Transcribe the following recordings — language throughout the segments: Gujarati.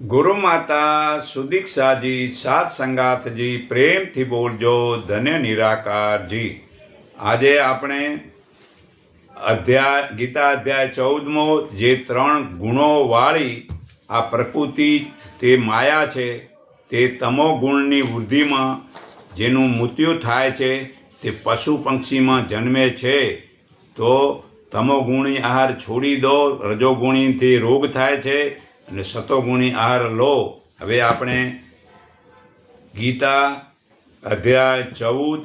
ગુરુ માતા સુદીક્ષાજી, સાત સંગાથજી, પ્રેમથી બોલજો, ધન્ય નિરાકારજી. આજે આપણે અધ્યાય, ગીતા અધ્યાય ચૌદમો જે ત્રણ ગુણો વાળી આ પ્રકૃતિ તે માયા છે, તે તમો ગુણની વૃદ્ધિમાં જેનું મૃત્યુ થાય છે, તે પશુ પંક્ષીમાં જન્મે છે. તો તમોગુણી આહાર છોડી દો, રજોગુણીથી રોગ થાય છે અને સતોગુણી આહાર લો. હવે આપણે ગીતા અધ્યાય ચૌદ,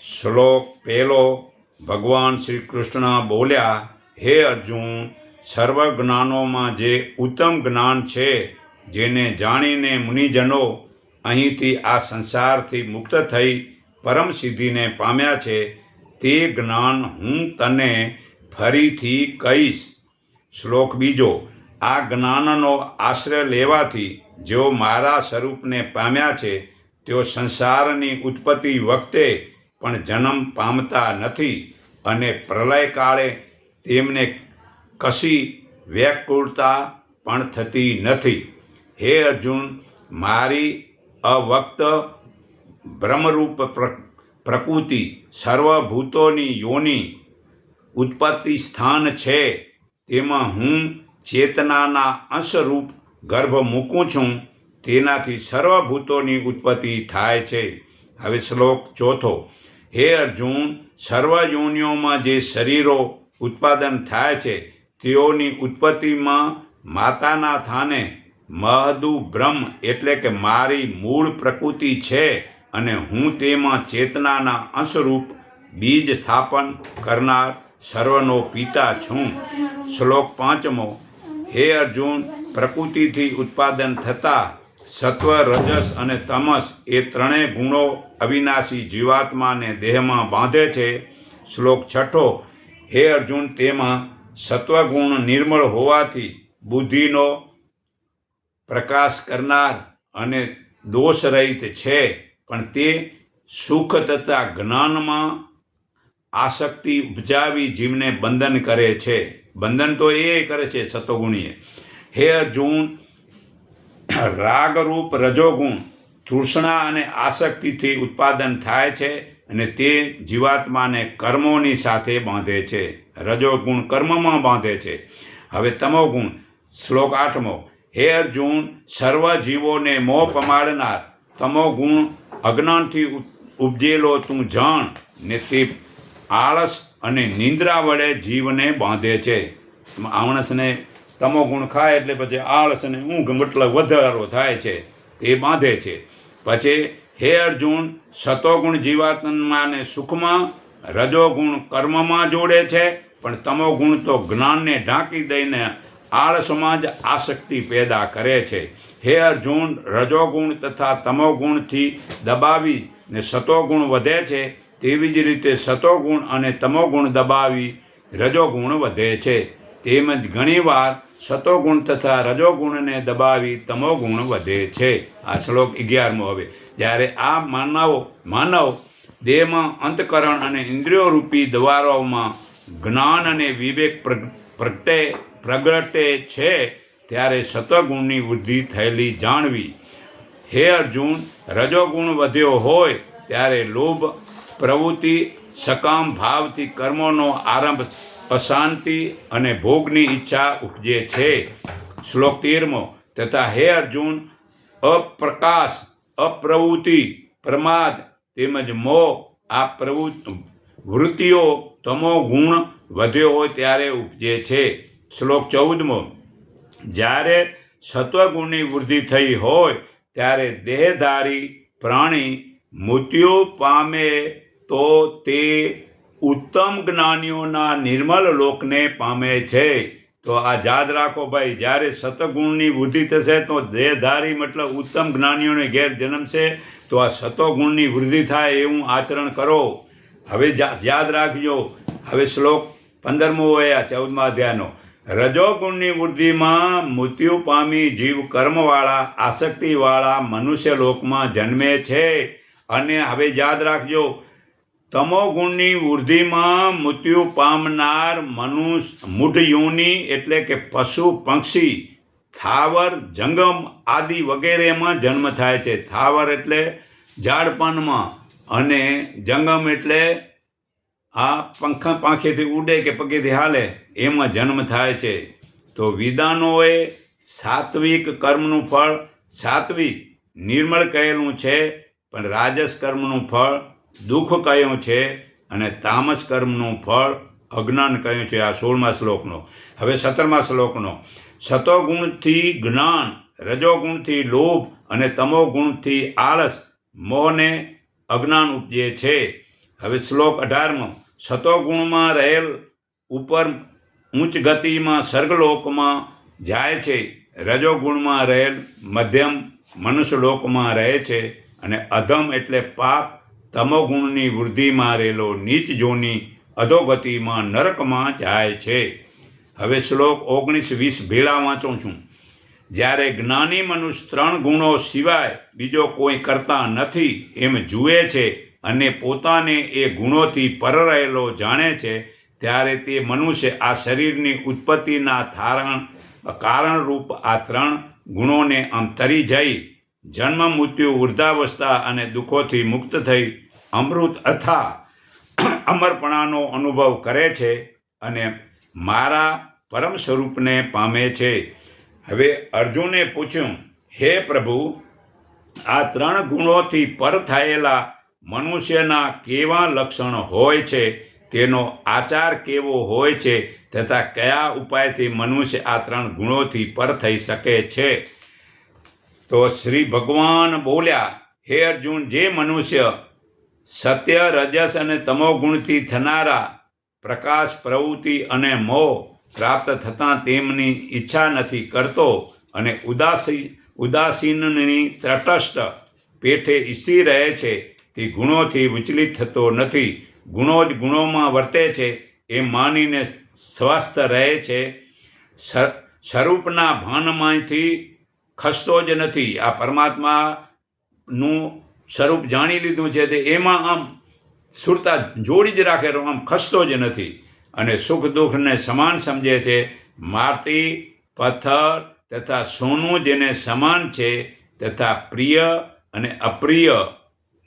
શ્લોક પહેલો, ભગવાન શ્રી કૃષ્ણ બોલ્યા, હે અર્જુન સર્વ જ્ઞાનોમાં જે ઉત્તમ જ્ઞાન છે, જેને જાણીને મુનિજનો અહીંથી આ સંસારથી મુક્ત થઈ પરમ સિદ્ધિને પામ્યા છે, તે જ્ઞાન હું તને ફરીથી કહીશ. શ્લોક બીજો આ જ્ઞાનનો આશ્રય લેવાથી જેઓ મારા સ્વરૂપને પામ્યા છે, તેઓ સંસારની ઉત્પત્તિ વખતે પણ જન્મ પામતા નથી અને પ્રલય કાળે તેમને કશી વ્યાકુળતા પણ થતી નથી. હે અર્જુન, મારી અવક્ત બ્રહ્મરૂપ પ્રકૃતિ સર્વભૂતોની યોની ઉત્પત્તિ સ્થાન છે, તેમાં હું ચેતનાના અંશરૂપ ગર્ભ મૂકું છું, તેનાથી સર્વભૂતોની ઉત્પત્તિ થાય છે. હવે શ્લોક ચોથો. હે અર્જુન, સર્વ જે શરીરો ઉત્પાદન થાય છે, તેઓની ઉત્પત્તિમાં માતાના થાને મહદુ બ્રહ્મ એટલે કે મારી મૂળ પ્રકૃતિ છે અને હું તેમાં ચેતનાના અંશરૂપ બીજ સ્થાપન કરનાર સર્વનો પિતા છું. શ્લોક પાંચમો. હે અર્જુન, પ્રકૃતિથી ઉત્પાદન થતા સત્વ, રજસ અને તમસ એ ત્રણેય ગુણો અવિનાશી જીવાત્માને દેહમાં બાંધે છે. શ્લોક છઠ્ઠો, હે અર્જુન, તેમાં સત્વગુણ નિર્મળ હોવાથી બુદ્ધિનો પ્રકાશ કરનાર અને દોષરહિત છે. પણ તે સુખ તથા જ્ઞાનમાં આસક્તિ ઉપજાવી જીવને બંધન કરે છે. બંધન તો એ કરે છે સતોગુણીએ હે અર્જુન, રાગરૂપ રજોગુણ તૃષ્ણા અને આસક્તિથી ઉત્પાદન થાય છે અને તે જીવાત્માને કર્મોની સાથે બાંધે છે. રજોગુણ કર્મમાં બાંધે છે. હવે તમોગુણ શ્લોક આઠમો. હે અર્જુન, સર્વ જીવોને મોહ પમાડનાર તમોગુણ અજ્ઞાનથી ઉપ- ઉપજેલો તું જાણ ને તે આળસ અને નિંદ્રા વડે જીવને બાંધે છે. આણસને તમો ગુણ ખાય એટલે પછી આળસ અને ઊંઘ મતલબ વધારો થાય છે. તે બાંધે છે. પછી હે અર્જુન, સતોગુણ જીવાત્માને સુખમાં, રજોગુણ કર્મમાં જોડે છે, પણ તમો ગુણ તો જ્ઞાનને ઢાંકી દઈને આળસમાં જ આસક્તિ પેદા કરે છે. હે અર્જુન, રજોગુણ તથા તમોગુણથી દબાવી ને સતોગુણ વધે છે. તેવી જ રીતે સતોગુણ અને તમોગુણ દબાવી રજોગુણ વધે છે. તેમજ ઘણીવાર સતોગુણ તથા રજોગુણને દબાવી તમોગુણ વધે છે. આ શ્લોક અગિયારમો હવે. જ્યારે આ માનવ માનવ દેહમાં અંતકરણ અને ઇન્દ્રિયો રૂપી દ્વારોમાં જ્ઞાન અને વિવેક પ્રગટે પ્રગટે છે, ત્યારે સત્વગુણની વૃદ્ધિ થયેલી જાણવી. હે અર્જુન રજોગુણ વધ્યો હોય, ત્યારે લોભ પ્રવૃત્તિ, સકામ ભાવથી કર્મોનો આરંભ અશાંતિ અને ભોગની ઈચ્છા ઉપજે છે. શ્લોક તેરમો, તથા હે અર્જુન, અપ્રકાશ, અપ્રવૃત્તિ, પ્રમાદ, તેમજ મોહ, આ પ્રવૃત્તિ, વૃત્તિઓ તમો ગુણ વધ્યો હોય ત્યારે ઉપજે છે. શ્લોક ચૌદમો, જ્યારે સત્વગુણની વૃદ્ધિ થઈ હોય, ત્યારે દેહધારી પ્રાણી મૃત્યુ પામે તો તે ઉત્તમ જ્ઞાનીઓના નિર્મલ લોકને પામે છે. તો આ યાદ રાખો ભાઈ, જ્યારે સતગુણની વૃદ્ધિ થશે તો દેહધારી મતલબ ઉત્તમ જ્ઞાનીઓને ઘેર જન્મશે, તો આ સતોગુણની વૃદ્ધિ થાય એવું આચરણ કરો. હવે યાદ રાખજો, હવે શ્લોક પંદરમો હોય આ ચૌદમા અધ્યાયનો. રજોગુણની વૃદ્ધિમાં મૃત્યુ પામી જીવ કર્મવાળા, આસક્તિવાળા મનુષ્ય લોકમાં જન્મે છે. અને હવે યાદ રાખજો તમો ગુણની વૃદ્ધિમાં મૃત્યુ પામનાર મનુષ્ય મૂઢ યોની એટલે કે પશુ, પક્ષી, થાવર, જંગમ આદિ વગેરેમાં જન્મ થાય છે. થાવર એટલે ઝાડપાનમાં અને જંગમ એટલે આ પંખા, પાંખેથી ઉડે કે પગેથી હાલે એમાં જન્મ થાય છે. તો વિદાનોએ સાત્વિક કર્મનું ફળ, સાત્વિક નિર્મળ કહેલું છે, પણ રાજસ કર્મનું ફળ દુઃખ કયું છે અને તામસ કર્મનું ફળ અજ્ઞાન કયું છે? આ સોળમા શ્લોકનો. હવે સત્તરમા શ્લોકનો. સતોગુણથી જ્ઞાન, રજોગુણથી લોભ અને તમોગુણથી આળસ મોહને અજ્ઞાન ઉપજે છે. હવે શ્લોક અઢારમો. સતોગુણમાં રહેલ ઉપર ઊંચ ગતિમાં સર્ગલોકમાં જાય છે. રજોગુણમાં રહેલ મધ્યમ મનુષ્યલોકમાં રહે છે અને અધમ એટલે પાપ તમોગુણની વૃદ્ધિમાં રહેલો નીચ જોની અધોગતિમાં નરકમાં જાય છે. હવે શ્લોક ઓગણીસ વીસ ભેળા વાંચું છું. જ્યારે જ્ઞાની મનુષ્ય ત્રણ ગુણો સિવાય બીજો કોઈ કરતા નથી એમ જુએ છે અને પોતાને એ ગુણોથી પર રહેલો જાણે છે, ત્યારે તે મનુષ્ય આ શરીરની ઉત્પત્તિના થારણ કારણરૂપ આ ત્રણ ગુણોને આમ તરી જઈ જન્મ, મૃત્યુ, વૃદ્ધાવસ્થા અને દુઃખોથી મુક્ત થઈ અમૃત અથા અમરપણાનો અનુભવ કરે છે અને મારા પરમ સ્વરૂપને પામે છે. હવે અર્જુને પૂછ્યું, હે પ્રભુ, આ ત્રણ ગુણોથી પર થયેલા મનુષ્યના કેવા લક્ષણ હોય છે? તેનો આચાર કેવો હોય છે? તથા કયા ઉપાયથી મનુષ્ય આ ત્રણ ગુણોથી પર થઈ શકે છે? તો શ્રી ભગવાન બોલ્યા, હે અર્જુન, જે મનુષ્ય સત્ય, રજસ અને તમો ગુણથી થનારા પ્રકાશ, પ્રવૃત્તિ અને મોહ પ્રાપ્ત થતાં તેમની ઈચ્છા નથી કરતો અને ઉદાસી, ઉદાસીનની તટસ્થ પેઠે ઈસી રહે છે, તે ગુણોથી વિચલિત થતો નથી. ગુણો જ ગુણોમાં વર્તે છે, એ માનીને સ્વસ્થ રહે છે. સ્વરૂપના ભાનમાંથી ખસતો જ નથી. આ પરમાત્માનું સ્વરૂપ જાણી લીધું છે તે એમાં આમ સુરતા જોડી જ રાખેલો આમ ખસતો જ નથી. અને સુખ દુઃખને સમાન સમજે છે. માટી, પથ્થર તથા સોનું જેને સમાન છે તથા પ્રિય અને અપ્રિય,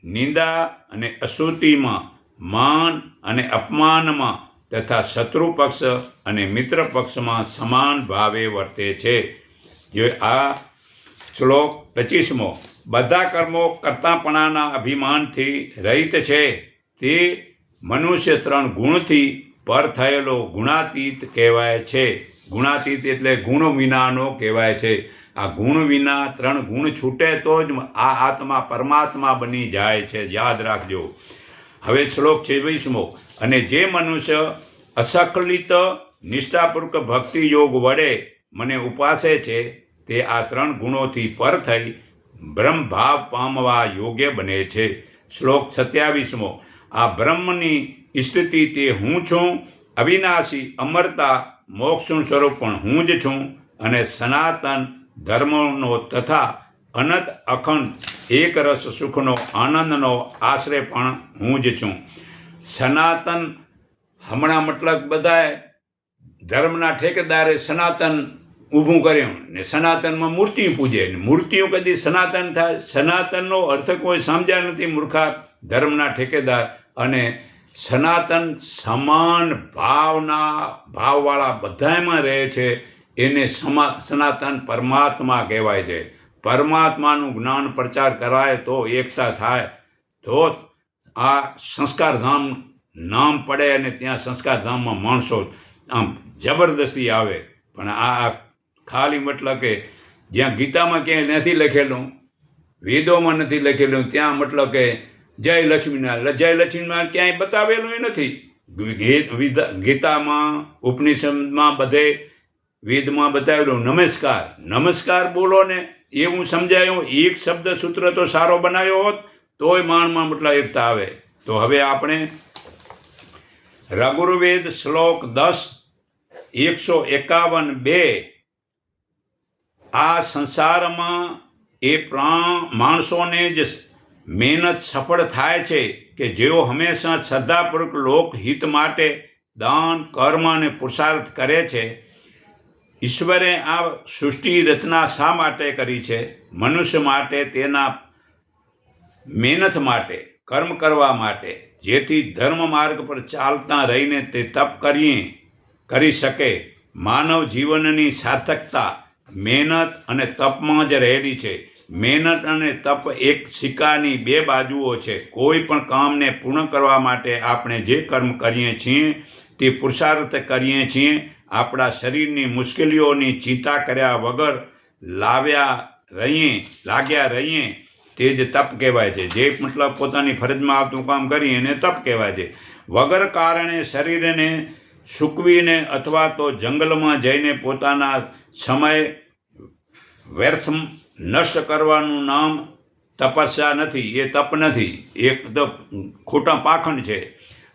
નિંદા અને અસ્તુતિમાં, માન અને અપમાનમાં તથા શત્રુ પક્ષ અને મિત્ર પક્ષમાં સમાન ભાવે વર્તે છે. જે આ શ્લોક પચીસમો બધા કર્મો કરતાપણાના અભિમાનથી રહિત છે. તે મનુષ્ય ત્રણ ગુણથી પર થયેલો ગુણાતીત કહેવાય છે. ગુણાતીત એટલે ગુણ વિનાનો કહેવાય છે. આ ગુણ વિના ત્રણ ગુણ છૂટે તો જ આ આત્મા પરમાત્મા બની જાય છે. યાદ રાખજો. હવે શ્લોક છવ્વીસમો અને જે મનુષ્ય અસકલિત નિષ્ઠાપૂર્વક ભક્તિ યોગ વડે મને ઉપાસે છે તે આ ત્રણ ગુણોથી પર થઈ બ્રહ્મભાવ પામવા યોગ્ય બને છે. શ્લોક સત્યાવીસમો, આ બ્રહ્મની સ્થિતિ તે હું છું? અવિનાશી, અમરતા, મોક્ષનું સ્વરૂપ પણ હું જ છું? અને સનાતન ધર્મનો તથા અનંત અખંડ એક રસ સુખનો આનંદનો આશરે પણ હું જ છું. સનાતન, હમણાં મતલબ બધાએ ધર્મના ઠેકેદારે સનાતન ઊભું કર્યું ને સનાતનમાં મૂર્તિ પૂજે ને મૂર્તિઓ કદી સનાતન થાય, સનાતનનો અર્થ કોઈ સમજ્યા નથી મૂર્ખા, ધર્મના ઠેકેદાર અને સનાતન સમાન ભાવના, ભાવવાળા બધામાં રહે છે, એને સમા, સનાતન પરમાત્મા કહેવાય છે. પરમાત્માનું જ્ઞાન પ્રચાર કરાય તો એકતા થાય. તો આ સંસ્કારધામ નામ પડે અને ત્યાં સંસ્કારધામમાં માણસો આમ જબરદસ્તી આવે. પણ આ ખાલી મતલબ કે જ્યાં ગીતામાં ક્યાંય નથી લખેલું, વેદોમાં નથી લખેલું, ત્યાં મતલબ કે જય લક્ષ્મીનારાયણ જય લક્ષ્મીનારાયણ ક્યાંય બતાવેલું નથી. ગીતામાં, ઉપનિષદમાં બધે વેદમાં બતાવેલું, નમસ્કાર નમસ્કાર બોલો ને એવું સમજાયું, એક શબ્દ સૂત્ર તો સારો બનાવ્યો હોત, તોય માણમાં મતલબ એકતા આવે. તો હવે આપણે રઘુર્વેદ શ્લોક દસ, એકસો એકાવન બે આ સંસારમાં એ પ્રાણ માણસોને જ મહેનત સફળ થાય છે કે જેઓ હંમેશા શ્રદ્ધાપૂર્વક લોકહિત માટે દાન, કર્મ અને પુરુષાર્થ કરે છે. ઈશ્વરે આ સૃષ્ટિ રચના શા માટે કરી છે? મનુષ્ય માટે, તેના મહેનત માટે, કર્મ કરવા માટે, જેથી ધર્મ માર્ગ પર ચાલતા રહીને તે તપ કરીએ, કરી શકે. માનવ જીવનની સાર્થકતા મહેનત અને તપમાં જ રહેલી છે. મહેનત અને તપ એક સિક્કાની બે બાજુઓ છે. કોઈ પણ કામને પૂર્ણ કરવા માટે આપણે જે કર્મ કરીએ છીએ, તે પુરુષાર્થ કરીએ છીએ. આપણા શરીરની મુશ્કેલીઓની ચિંતા કર્યા વગર લાવ્યા રહીએ, લાગ્યા રહીએ, તે જ તપ કહેવાય છે. જે મતલબ પોતાની ફરજમાં આવતું કામ કરી એને તપ કહેવાય છે. વગર કારણે શરીરને સૂકવીને અથવા તો જંગલમાં જઈને પોતાના સમય વ્યર્થ નષ્ટ કરવાનું નામ તપસ્યા નથી, એ તપ નથી. એક તો ખોટા પાખંડ છે.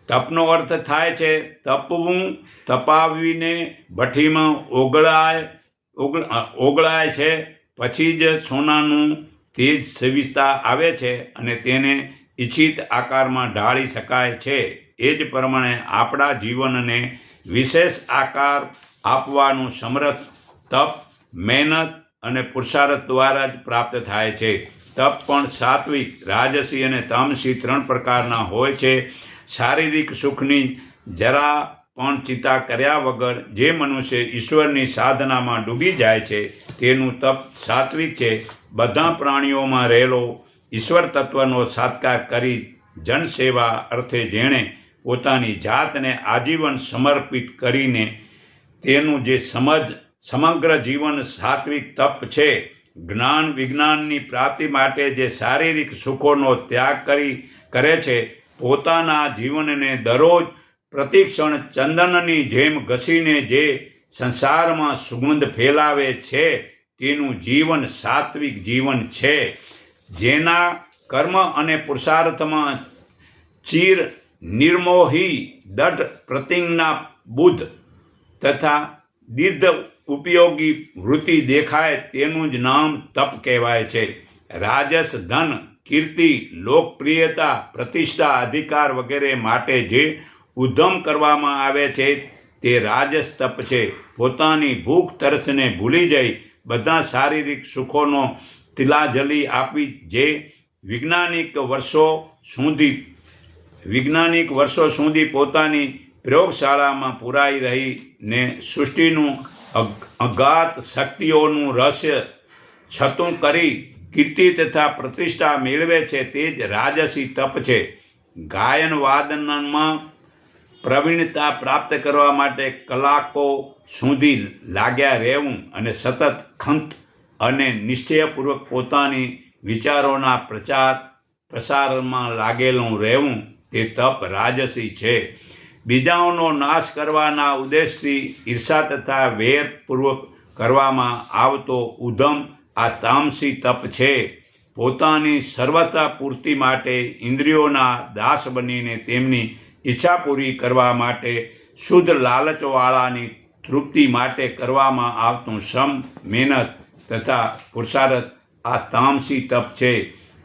તપનો અર્થ થાય છે, તપવું, તપાવીને ભઠ્ઠીમાં ઓગળાય, ઓગળ ઓગળાય છે, પછી જ સોનાનું તેજ સવિસ્તા આવે છે અને તેને ઈચ્છિત આકારમાં ઢાળી શકાય છે. એ જ પ્રમાણે આપણા જીવનને વિશેષ આકાર આપવાનું સમર્થ તપ, મહેનત અને પુરુષાર્થ દ્વારા જ પ્રાપ્ત થાય છે. તપ પણ સાત્વિક, રાજસી અને તામસી ત્રણ પ્રકારના હોય છે. શારીરિક સુખની જરા પણ ચિંતા કર્યા વગર જે મનુષ્ય ઈશ્વરની સાધનામાં ડૂબી જાય છે, તેનું તપ સાત્વિક છે. બધા પ્રાણીઓમાં રહેલો ઈશ્વર તત્વનો સાત્કાર કરી જનસેવા અર્થે જેણે પોતાની જાતને આજીવન સમર્પિત કરીને તેનું જે સમજ સમગ્ર જીવન સાત્વિક તપ છે. જ્ઞાન વિજ્ઞાનની પ્રાપ્તિ માટે જે શારીરિક સુખોનો ત્યાગ કરી, કરે છે, પોતાના જીવનને દરરોજ પ્રતિક્ષણ ચંદનની જેમ ઘસીને જે સંસારમાં સુગંધ ફેલાવે છે, તેનું જીવન સાત્વિક જીવન છે. જેના કર્મ અને પુરુષાર્થમાં ચીર નિર્મોહી દઢ પ્રતિજ્ઞા બુદ્ધ તથા દીર્ઘ ઉપયોગી વૃત્તિ દેખાય તેનું જ નામ તપ કહેવાય છે. રાજસ ધન, કીર્તિ, લોકપ્રિયતા, પ્રતિષ્ઠા, અધિકાર વગેરે માટે જે ઉદ્ધમ કરવામાં આવે છે, તે રાજસ તપ છે. પોતાની ભૂખ તરસને ભૂલી જઈ બધા શારીરિક સુખોનો તિલાજલી આપી જે વૈજ્ઞાનિક વર્ષો સુધી, વૈજ્ઞાનિક વર્ષો સુધી પોતાની પ્રયોગશાળામાં પુરાઈ રહીને સૃષ્ટિનું અગ- અગાધ શક્તિઓનું રહસ્ય છતું કરી કીર્તિ તથા પ્રતિષ્ઠા મેળવે છે તે જ રાજસી તપ છે. ગાયન વાદનમાં પ્રવીણતા પ્રાપ્ત કરવા માટે કલાકો સુધી લાગ્યા રહેવું અને સતત ખંત અને નિશ્ચયપૂર્વક પોતાની વિચારોના પ્રચાર પ્રસારમાં લાગેલું રહેવું તે તપ રાજસી છે. બીજાઓનો નાશ કરવાના ઉદ્દેશથી ઈર્ષા તથા વેરપૂર્વક કરવામાં આવતો ઉધમ આ તામસી તપ છે. પોતાની સર્વતા પૂર્તિ માટે ઇન્દ્રિયોના દાસ બનીને તેમની ઈચ્છા પૂરી કરવા માટે શુદ્ધ લાલચવાળાની તૃપ્તિ માટે કરવામાં આવતું શ્રમ, મહેનત તથા પુરુષાર્થ આ તામસી તપ છે.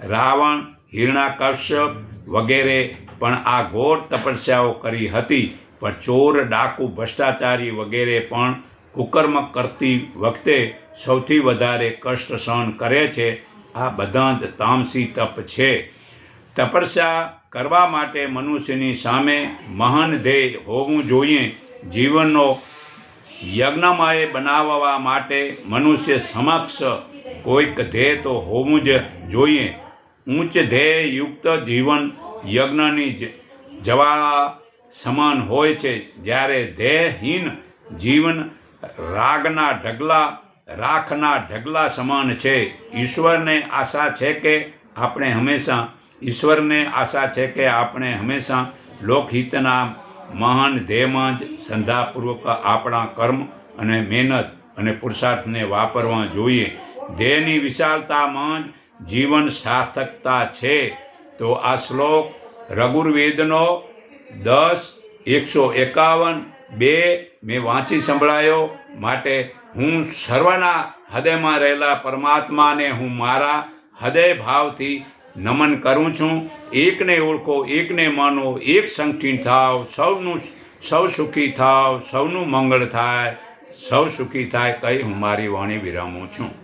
રાવણ, હિરણાકશ્યપ વગેરે પણ આ ઘોર તપસ્યાઓ કરી હતી, પણ ચોર, ડાકુ, ભ્રષ્ટાચારી વગેરે પણ કુકર્મ કરતી વખતે સૌથી વધારે કષ્ટ સહન કરે છે. આ બધા જ તામસી તપ છે. તપસ્યા કરવા માટે મનુષ્યની સામે મહાન ધ્યેય હોવું જોઈએ. જીવનનો યજ્ઞમય બનાવવા માટે મનુષ્ય સમક્ષ કોઈક ધ્યેય તો હોવું જ જોઈએ. ઉચ્ચ ધ્યેયયુક્ત જીવન યજ્ઞની જવાળા સમાન હોય છે જ્યારે ધ્યેયહીન જીવન રાગના ઢગલા, રાખના ઢગલા સમાન છે. ઈશ્વરને આશા છે કે આપણે હંમેશા, ઈશ્વરને આશા છે કે આપણે હંમેશા લોકહિતના મહાન ધ્યેયમાં જ સંધાપૂર્વક આપણા કર્મ અને મહેનત અને પુરુષાર્થને વાપરવા જોઈએ. ધ્યેયની વિશાળતામાં જ જીવન સાર્થકતા છે. તો આ શ્લોક રઘુર્વેદનો દસ, એકસો એકાવન, બે મેં વાંચી સંભળાયો. માટે હું સર્વના હૃદયમાં રહેલા પરમાત્માને હું મારા હૃદય ભાવથી નમન કરું છું. એકને ઓળખો, એકને માનો, એક સંગઠિત થાવ, સૌનું સૌ સુખી થાવ, સૌનું મંગળ થાય, સૌ સુખી થાય કઈ હું મારી વાણી વિરામું છું.